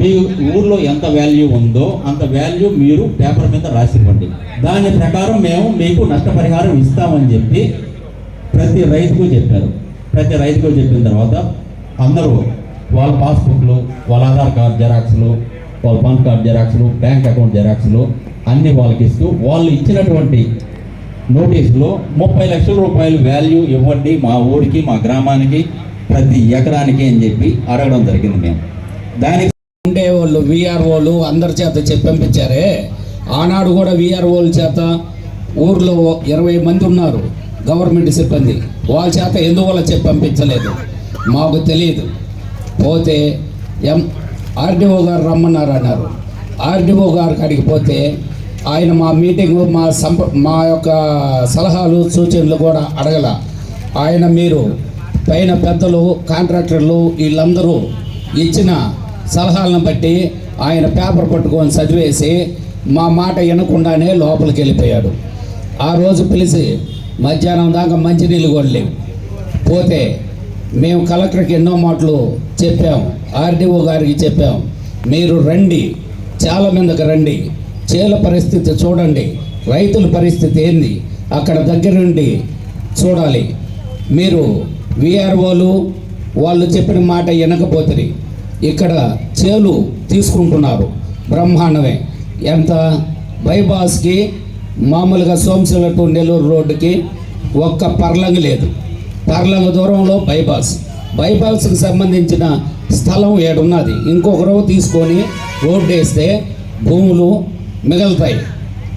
మీ ఊర్లో ఎంత వాల్యూ ఉందో అంత వాల్యూ మీరు పేపర్ మీద రాసివ్వండి. దాని ప్రకారం మేము మీకు నష్టపరిహారం ఇస్తామని చెప్పి ప్రతి రైతుకు చెప్పారు. ప్రతి రైతుకు చెప్పిన తర్వాత అందరూ వాళ్ళ పాస్బుక్లు వాళ్ళ ఆధార్ కార్డ్ జెరాక్స్లు వాళ్ళ పాన్ కార్డ్ జెరాక్స్లు బ్యాంక్ అకౌంట్ జెరాక్స్లు అన్ని వాళ్ళకి ఇస్తూ వాళ్ళు ఇచ్చినటువంటి నోటీసులో ముప్పై లక్షల రూపాయలు వాల్యూ ఇవ్వండి మా ఊరికి మా గ్రామానికి ప్రతి ఎకరానికి అని చెప్పి అడగడం జరిగింది మేము. దానికి ఉండే వాళ్ళు విఆర్ఓలు అందరి చేత చెప్పి పంపించారే ఆనాడు కూడా విఆర్ఓల చేత ఊర్లో ఇరవై మంది ఉన్నారు గవర్నమెంట్ సిబ్బంది. వాళ్ళ చేత ఎందువల్ల చెప్పి పంపించలేదు మాకు తెలియదు. పోతే ఎం ఆర్డీఓ గారు రమ్మన్నారు అన్నారు ఆర్డీఓ గారు కాడికి పోతే ఆయన మా మీటింగ్ మా సంప మా యొక్క సలహాలు సూచనలు కూడా అడగల. ఆయన మీరు పైన పెద్దలు కాంట్రాక్టర్లు వీళ్ళందరూ ఇచ్చిన సలహాలను బట్టి ఆయన పేపర్ పట్టుకొని చదివేసి మా మాట వినకుండానే లోపలికి వెళ్ళిపోయాడు. ఆ రోజు పిలిచి మధ్యాహ్నం దాకా మంచినీళ్ళు కూడా లేవు. పోతే మేము కలెక్టర్కి ఎన్నో మాటలు చెప్పాం ఆర్డీఓ గారికి చెప్పాం. మీరు రండి చాలా మందికి రండి. చేల పరిస్థితి చూడండి రైతుల పరిస్థితి ఏంది? అక్కడ దగ్గర నుండి చూడాలి. మీరు విఆర్ఓలు వాళ్ళు చెప్పిన మాట వినకపోతుంది ఇక్కడ చేలు తీసుకుంటున్నారు. బ్రహ్మాండమే. ఎంత? బైపాస్కి మామూలుగా సోమశిల టు నెల్లూరు రోడ్డుకి ఒక్క పర్లంగి లేదు. పర్లంగ దూరంలో బైపాస్. బైపాస్కి సంబంధించిన స్థలం ఏడున్నది. ఇంకొకరు తీసుకొని రోడ్డు వేస్తే భూములు మిగులుతాయి.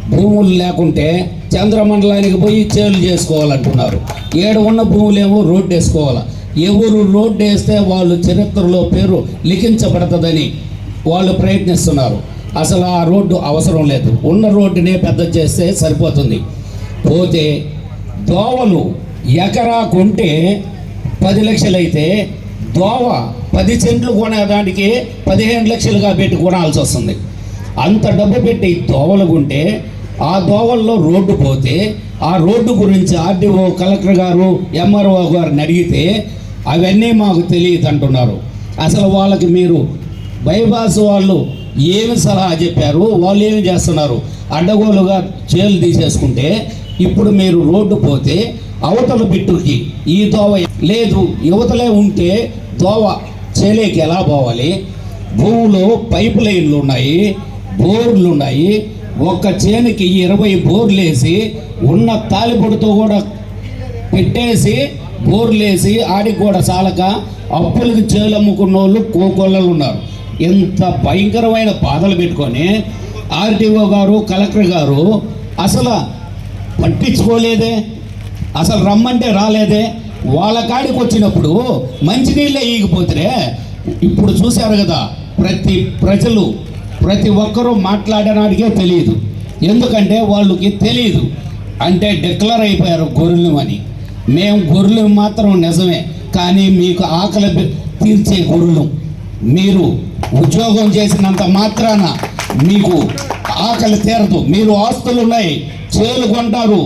భూములు లేకుంటే చంద్రమండలానికి పోయి చేలు చేసుకోవాలంటున్నారు. ఏడు ఉన్న భూములేమో రోడ్డు వేసుకోవాలి? ఎవరు రోడ్డు వేస్తే వాళ్ళు చరిత్రలో పేరు లిఖించబడుతుందని వాళ్ళు ప్రయత్నిస్తున్నారు. అసలు ఆ రోడ్డు అవసరం లేదు. ఉన్న రోడ్డునే పెద్ద చేస్తే సరిపోతుంది. పోతే దోవలు ఎకరా కొంటే పది లక్షలైతే దోవ పది సెంట్లు కొనేదానికి పదిహేను లక్షలుగా పెట్టి కొనాల్సి వస్తుంది. అంత డబ్బు పెట్టి దోవలు కొంటే ఆ దోవల్లో రోడ్డు పోతే ఆ రోడ్డు గురించి ఆర్డీఓ కలెక్టర్ గారు ఎంఆర్ఓ గారిని అడిగితే అవన్నీ మాకు తెలియదు అంటున్నారు. అసలు వాళ్ళకి మీరు బైపాస్ వాళ్ళు ఏమి సలహా చెప్పారు? వాళ్ళు ఏమి చేస్తున్నారు? అడ్డగోలుగా చేలు తీసేసుకుంటే ఇప్పుడు మీరు రోడ్డు పోతే అవతల బిట్టుకి ఈ దోవ లేదు. యువతలే ఉంటే దోవ చేలేకి ఎలా పోవాలి? భూమిలో పైప్ లైన్లు ఉన్నాయి బోర్లు ఉన్నాయి. ఒక్క చేనుకి ఇరవై బోర్లు వేసి ఉన్న తాలిపొడితో కూడా పెట్టేసి బోర్లేసి ఆడికి కూడా చాలక అప్పులకి చేలమ్ముకున్న వాళ్ళు కోకొల్లలు ఉన్నారు. ఇంత భయంకరమైన బాధలు పెట్టుకొని ఆర్టీఓ గారు కలెక్టర్ గారు అసలు పట్టించుకోలేదే అసలు రమ్మంటే రాలేదే. వాళ్ళ కాడికి వచ్చినప్పుడు మంచినీళ్ళే ఈగిపోతే ఇప్పుడు చూశారు కదా ప్రతి ప్రజలు ప్రతి ఒక్కరూ మాట్లాడడానికే తెలియదు ఎందుకంటే వాళ్ళకి తెలియదు అంటే డిక్లర్ అయిపోయారు గొర్రెలు అని. మేము గొర్రెలు మాత్రం నిజమే కానీ మీకు ఆకలి తీర్చే గొర్రెలు. మీరు ఉద్యోగం చేసినంత మాత్రాన మీకు ఆకలి తీరదు. మీరు ఆస్తులు ఉన్నాయి చేలు కొంటారు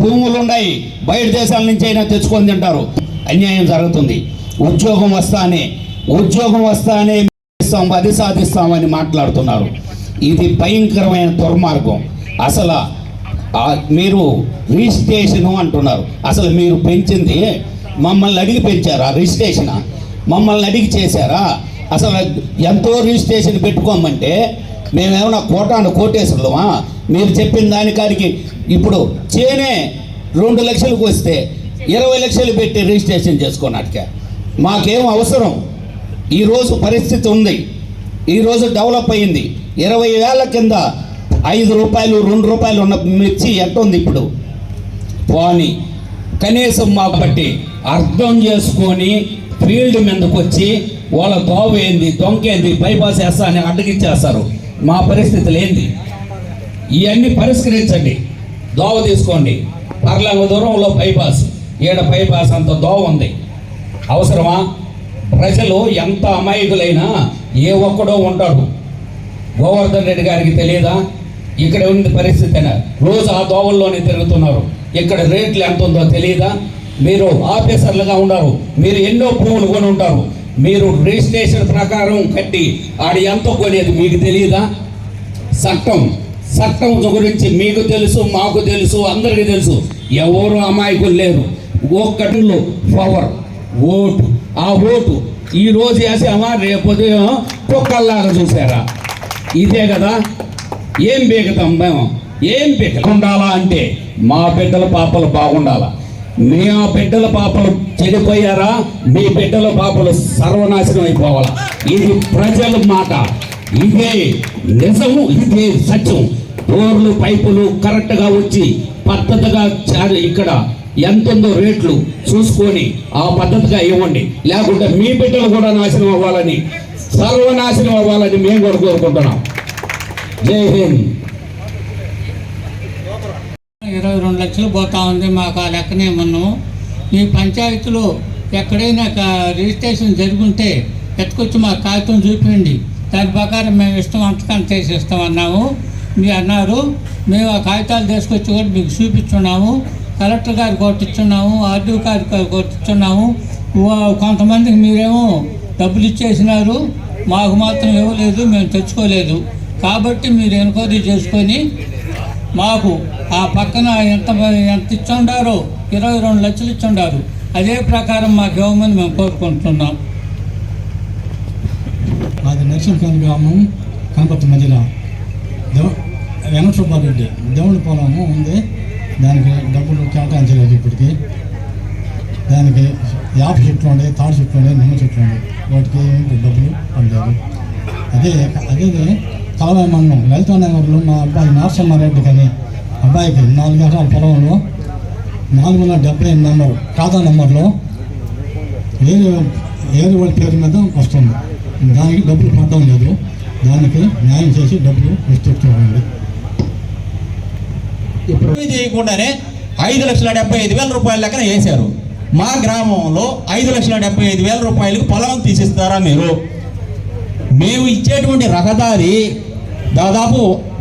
భూములు ఉన్నాయి బయట దేశాల నుంచి అయినా తెచ్చుకొని తింటారు. అన్యాయం జరుగుతుంది. ఉద్యోగం వస్తానే ఉద్యోగం వస్తానే అది సాధిస్తామని మాట్లాడుతున్నారు. ఇది భయంకరమైన దుర్మార్గం. అసలు మీరు రిజిస్ట్రేషను అంటున్నారు. అసలు మీరు పెంచింది మమ్మల్ని అడిగి పెంచారా? రిజిస్ట్రేషన్? మమ్మల్ని అడిగి చేశారా? అసలు ఎంతో రిజిస్ట్రేషన్ పెట్టుకోమంటే మేమేమన్నా కోటాను కోటేశ్వరమా మీరు చెప్పిన దానికాడికి ఇప్పుడు చేనే రెండు లక్షలకు వస్తే ఇరవై లక్షలు పెట్టి రిజిస్ట్రేషన్ చేసుకోనాటికే. మాకేం అవసరం? ఈరోజు పరిస్థితి ఉంది. ఈరోజు డెవలప్ అయింది. ఇరవై వేల కింద ఐదు రూపాయలు రెండు రూపాయలు ఉన్న మిర్చి ఎట్టుంది ఇప్పుడు? పోని కనీసం మా బట్టి అర్థం చేసుకొని ఫీల్డ్ మీదకి వచ్చి వాళ్ళ దోవ ఏంది దొంకేంది బైపాస్ వేస్తా అని అడ్డగిచ్చేస్తారు. మా పరిస్థితులు ఏంది? ఇవన్నీ పరిష్కరించండి. దోవ తీసుకోండి. పర్లంగ దూరంలో బైపాస్. ఈడ బైపాస్ అంత దోవ ఉంది. అవసరమా? ప్రజలు ఎంత అమాయకులైనా ఏ ఒక్కడో ఉంటాడు గోవర్ధన్ రెడ్డి గారికి తెలియదా? ఇక్కడ ఉన్న పరిస్థితి అయినా. రోజు ఆ దోవల్లోనే తిరుగుతున్నారు. ఇక్కడ రేట్లు ఎంత ఉందో తెలియదా? మీరు ఆఫీసర్లుగా ఉన్నారు. మీరు ఎన్నో భూములు కొని ఉంటారు మీరు రిజిస్ట్రేషన్ ప్రకారం కట్టి ఆడ ఎంత కొనేది మీకు తెలియదా? చట్టం. చట్టం గురించి మీకు తెలుసు మాకు తెలుసు అందరికీ తెలుసు. ఎవరు అమాయకులు లేరు. ఒక్కటిలో పవర్ ఓటు. ఆ ఓటు ఈ రోజు వేసామా? రేపు ఉదయం కుక్కల్లాగా చూసారా? ఇదే కదా? ఏం బీకతాం మేము ఏం బీక అంటే మా బిడ్డల పాపలు బాగుండాలా? మీ ఆ బిడ్డల పాపలు చెడిపోయారా? మీ బిడ్డల పాపలు సర్వనాశనం అయిపోవాలా? ఇది ప్రజల మాట. ఇదే నిజము ఇదే సత్యం. డోర్లు పైపులు కరెక్ట్గా వచ్చి పద్ధతిగా చా- ఇక్కడ ఎంత ఉందో రేట్లు చూసుకొని ఆ పద్ధతిగా ఇవ్వండి. లేకుంటే మీ బిడ్డలు కూడా నాశనం అవ్వాలని సర్వనాశనం అవ్వాలని మేము కూడా కోరుకుంటున్నాం. జై హింద్. ఇరవై రెండు లక్షలు పోతా ఉంది మాకు ఆ లెక్కనే మనం ఈ పంచాయతీలో ఎక్కడైనా రిజిస్ట్రేషన్ జరుగుంటే ఎత్తుకొచ్చి మా కాగితం చూపించండి దాని ప్రకారం మేము ఇష్టం అంతకం చేసి ఇస్తామన్నాము మీరు అన్నారు మేము ఆ కాగితాలు తీసుకొచ్చి కూడా మీకు చూపించున్నాము కలెక్టర్ గారికి కొట్టించున్నాము ఆర్డీ ఆర్డీఓ గారికి కొంతమందికి మీరేమో డబ్బులు ఇచ్చేసినారు. మాకు మాత్రం ఇవ్వలేదు మేము తెచ్చుకోలేదు. కాబట్టి మీరు ఎంక్వైరీ చేసుకొని మాకు ఆ పక్కన ఎంత ఎంత ఇచ్చుండారో ఇరవై రెండు లక్షలు ఇచ్చుండారు. అదే ప్రకారం మాకు ఇవ్వమని మేము కోరుకుంటున్నాం. అది నరసింహకాని గ్రామం కనపర్తి మధ్యలో దేవ వెంకటసుబ్బారెడ్డి దేవుడి పొలము ఉంది. దానికి డబ్బులు కేటాయించలేదు ఇప్పటికి. దానికి యాప్ చెట్లు ఉండే తాడు చెట్లు ఉండే నిమ్మ చెట్లు ఉండే వాటికి ఏమి డబ్బులు పడలేదు. అదే అదే కలవాయి మండలం లలితా నగర్లో మా అబ్బాయి నరసింహారెడ్డి కానీ అబ్బాయికి నాలుగు ఎకరాల పొలంలో నాలుగు వందల డెబ్బై ఎనిమిది నెంబర్ ఖాతా నెంబర్లో వేరే వేరే వాళ్ళ పేరు మీద వస్తుంది. దానికి డబ్బులు పడడం లేదు. దానికి న్యాయం చేసి డబ్బులు ఇస్తుండండి ఇప్పుడు చేయకుండానే ఐదు లక్షల డెబ్బై ఐదు వేల రూపాయల లెక్కన వేశారు. మా గ్రామంలో ఐదు లక్షల డెబ్బై ఐదు వేల రూపాయలకు పొలం తీసిస్తారా మీరు? మేము ఇచ్చేటువంటి రహదారి దాదాపు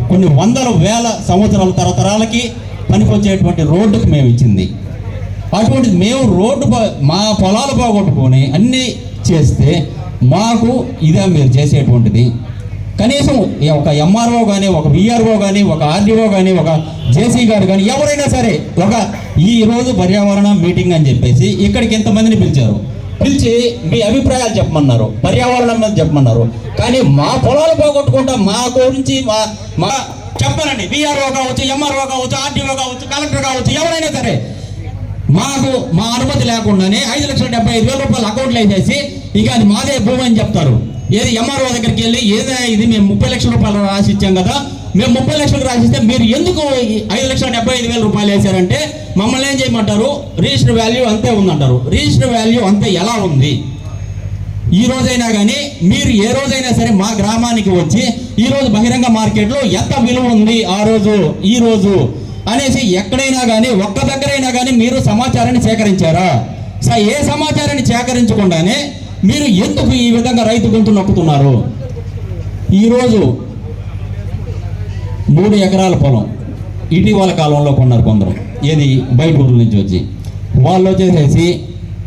కొన్ని వందల వేల సంవత్సరాల తరతరాలకి పనికొచ్చేటువంటి రోడ్డుకు మేము ఇచ్చింది. అటువంటి మేము రోడ్డు మా పొలాలు బాగొట్టుకొని అన్నీ చేస్తే మాకు ఇదే మీరు చేసేటువంటిది. కనీసం ఈ ఒక ఎంఆర్ఓ కానీ ఒక విఆర్ఓ కానీ ఒక ఆర్డీఓ కానీ ఒక జేసీ గారు కానీ ఎవరైనా సరే ఒక ఈరోజు పర్యావరణ మీటింగ్ అని చెప్పేసి ఇక్కడికి ఎంతమందిని పిలిచారు? పిలిచి మీ అభిప్రాయాలు చెప్పమన్నారు పర్యావరణం మీద చెప్పమన్నారు. కానీ మా పొలాలు పోగొట్టుకుంటా మా గురించి మా మా చెప్పారండి బీఆర్ఓ కావచ్చు ఎంఆర్ఓ కావచ్చు ఆర్డీఓ కావచ్చు కలెక్టర్ కావచ్చు ఎవరైనా సరే మాకు మా అనుమతి లేకుండానే ఐదు లక్షల డెబ్బై ఐదు వేల రూపాయలు అకౌంట్లో వేసేసి ఇక అది మాదే భూమి అని చెప్తారు. ఏది ఎంఆర్ఓ దగ్గరికి వెళ్ళి ఏదైనా ఇది మేము ముప్పై లక్షల రూపాయలు రాసి ఇచ్చాం కదా మేము ముప్పై లక్షలు రాసిస్తే మీరు ఎందుకు ఐదు లక్షల డెబ్బై ఐదు వేల రూపాయలు వేశారంటే మమ్మల్ని ఏం చేయమంటారు? రిజిస్టర్ వాల్యూ అంతే ఉందంటారు. రిజిస్టర్ వాల్యూ అంతే ఎలా ఉంది? ఈ రోజైనా కానీ మీరు ఏ రోజైనా సరే మా గ్రామానికి వచ్చి ఈరోజు బహిరంగ మార్కెట్లో ఎంత విలువ ఉంది ఆ రోజు ఈ రోజు అనేసి ఎక్కడైనా కానీ ఒక్క దగ్గరైనా కానీ మీరు సమాచారాన్ని సేకరించారా? స- ఏ సమాచారాన్ని సేకరించకుండానే మీరు ఎందుకు ఈ విధంగా రైతు గొంతు నొక్కుతున్నారు? ఈరోజు మూడు ఎకరాల పొలం ఇటీవల కాలంలో కొన్నారు కొందరు. ఏది? బయట ఊర్ల నుంచి వచ్చి. వాళ్ళు వచ్చేసేసి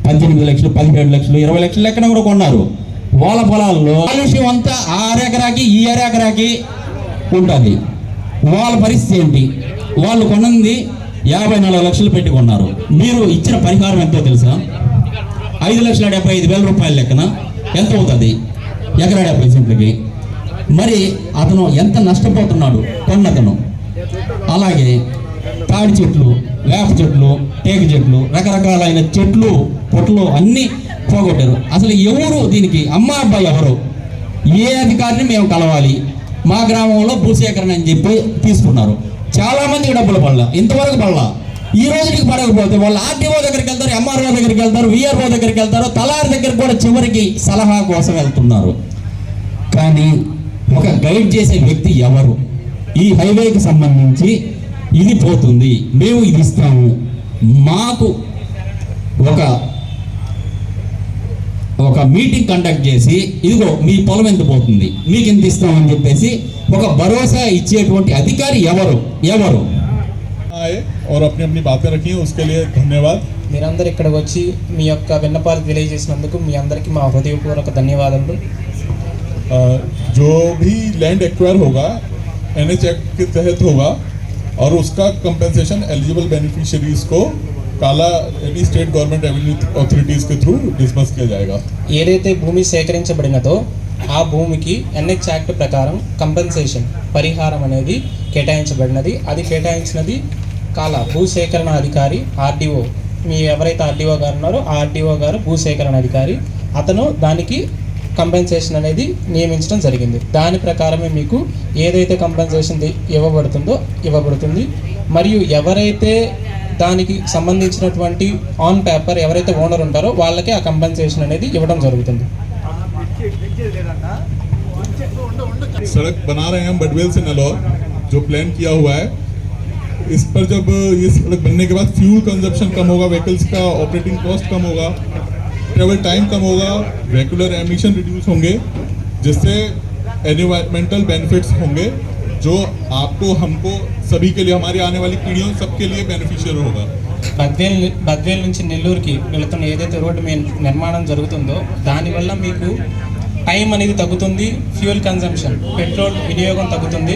పద్దెనిమిది లక్షలు పదిహేడు లక్షలు ఇరవై లక్షలు లెక్కన కూడా కొన్నారు. వాళ్ళ పొలాల్లో కాలుష్యం అంతా ఆరెకరాకి ఈ అరెకరాకి ఉంటుంది. వాళ్ళ పరిస్థితి ఏంటి? వాళ్ళు కొన్నది యాభై నాలుగు లక్షలు పెట్టి కొన్నారు. మీరు ఇచ్చిన పరిహారం ఎంతో తెలుసా? ఐదు లక్షల డెబ్బై ఐదు వేల రూపాయల లెక్కన ఎంత అవుతుంది? ఎకరా డెబ్బై సెంట్లకి. మరి అతను ఎంత నష్టపోతున్నాడు? కొన్నతను. అలాగే తాడి చెట్లు వేప చెట్లు టేకు చెట్లు రకరకాలైన చెట్లు పొట్లు అన్నీ పోగొట్టారు. అసలు ఎవరు దీనికి? అమ్మ అబ్బాయి ఎవరు? ఏ అధికారిని మేము కలవాలి? మా గ్రామంలో భూసేకరణ అని చెప్పి తీసుకున్నారు. చాలామందికి డబ్బులు పడలా. ఇంతవరకు పడలా. ఈ రోజుకి పడకపోతే వాళ్ళు ఆర్టీఓ దగ్గరికి వెళ్తారు ఎంఆర్ఓ దగ్గరికి వెళ్తారు విఆర్ఓ దగ్గరికి వెళ్తారు తలారి దగ్గరికి కూడా చివరికి సలహా కోసం వెళ్తున్నారు. కానీ ఒక గైడ్ చేసే వ్యక్తి ఎవరు ఈ హైవేకి సంబంధించి ఇది పోతుంది మేము ఇది ఇస్తాము మాకు ఒక ఒక మీటింగ్ కండక్ట్ చేసి ఇదిగో మీ పొలం ఎంత పోతుంది మీకు ఎంత ఇస్తామని చెప్పేసి ఒక భరోసా ఇచ్చేటువంటి అధికారి ఎవరు ఎవరు आए और अपनी अपनी बातें रखी उसके लिए धन्यवाद మీరందరూ ఇక్కడికి వచ్చి మీ యొక్క విన్నపాలు తెలియజేసినందుకు మీ అందరికీ మా హృదయపూర్వక ధన్యవాదములు अ, जो भी लैंड एक्वायर होगा एन एक्ट के तहत होगा और उसका कंपनसेशन एलिजिबल बेनिफिशियरीज को काला यानी स्टेट गवर्नमेंट रेवेन्यू अथॉरिटीज के थ्रू डिस्बर्स किया जाएगा ఏదైతే భూమి సేకరించబడినదో ఆ భూమికి ఎన్హెచ్ యాక్ట్ ప్రకారం కంపెన్సేషన్ పరిహారం అనేది కేటాయించబడినది అది కేటాయించినది కాల భూసేకరణ అధికారి ఆర్డీఓ మీ ఎవరైతే ఆర్డీఓ గారు ఉన్నారో ఆ ఆర్డీఓ గారు భూసేకరణ అధికారి అతను దానికి కంపెన్సేషన్ అనేది నియమించడం జరిగింది దాని ప్రకారమే మీకు ఏదైతే కంపెన్సేషన్ ఇవ్వబడుతుందో ఇవ్వబడుతుంది మరియు ఎవరైతే దానికి సంబంధించినటువంటి ఆన్ పేపర్ ఎవరైతే ఓనర్ ఉంటారో వాళ్ళకే ఆ కంపెన్సేషన్ అనేది ఇవ్వడం జరుగుతుంది सड़क बना रहे हैं हम बडवेल से नलौर जो प्लान किया हुआ है इस पर जब ये सड़क बनने के बाद फ्यूल कंजप्शन कम होगा व्हीकल्स का ऑपरेटिंग कॉस्ट कम होगा ट्रेवल टाइम कम होगा रेगुलर एमिशन रिड्यूस होंगे जिससे एनवायरमेंटल बेनिफिट्स होंगे जो आपको हमको सभी के लिए हमारी आने वाली पीढ़ियों सबके लिए बेनिफिशियल होगा బద్వేల్ బద్వేల్ నుంచి నెల్లూరుకి వెళుతున్న ఏదైతే రోడ్డు మీ నిర్మాణం జరుగుతుందో దానివల్ల మీకు టైం అనేది తగ్గుతుంది ఫ్యూయల్ కన్జంప్షన్ పెట్రోల్ వినియోగం తగ్గుతుంది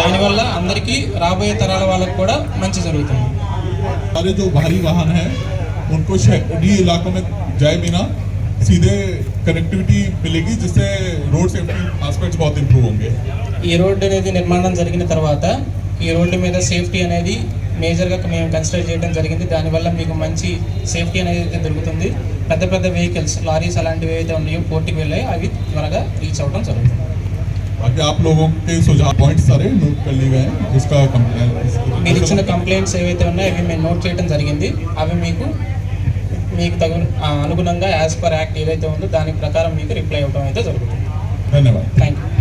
దానివల్ల అందరికీ రాబోయే తరాల వాళ్ళకు కూడా మంచి జరుగుతుంది सारे जो भारी वाहन हैं उनको शहरी इलाकों में जाए बिना सीधे कनेक्टिविटी मिलेगी जिससे रोड सेफ्टी एस्पेक्ट्स बहुत इंप्रूव होंगे ఈ రోడ్డు అనేది నిర్మాణం జరిగిన తర్వాత ఈ రోడ్డు మీద సేఫ్టీ అనేది మేజర్గా మేము కన్సిడర్ చేయడం జరిగింది దానివల్ల మీకు మంచి సేఫ్టీ అనేది అయితే దొరుకుతుంది పెద్ద పెద్ద వెహికల్స్ లారీస్ అలాంటివి ఏవైతే ఉన్నాయో పోటీకి వెళ్ళాయో అవి త్వరగా రీచ్ అవ్వడం జరుగుతుంది बाकी आप लोगों के सुझाव पॉइंट सारे नोट कर लिए गए हैं जिसका మీరు ఇచ్చిన कंप्लेन కంప్లైంట్స్ ఏవైతే ఉన్నాయో అవి మేము నోట్ చేయడం జరిగింది అవి మీకు మీకు తగు అనుగుణంగా యాజ్ పర్ యాక్ట్ ఏదైతే ఉందో దాని ప్రకారం మీకు రిప్లై ఇవ్వడం అయితే జరుగుతుంది. ధన్యవాదాలు. Thank you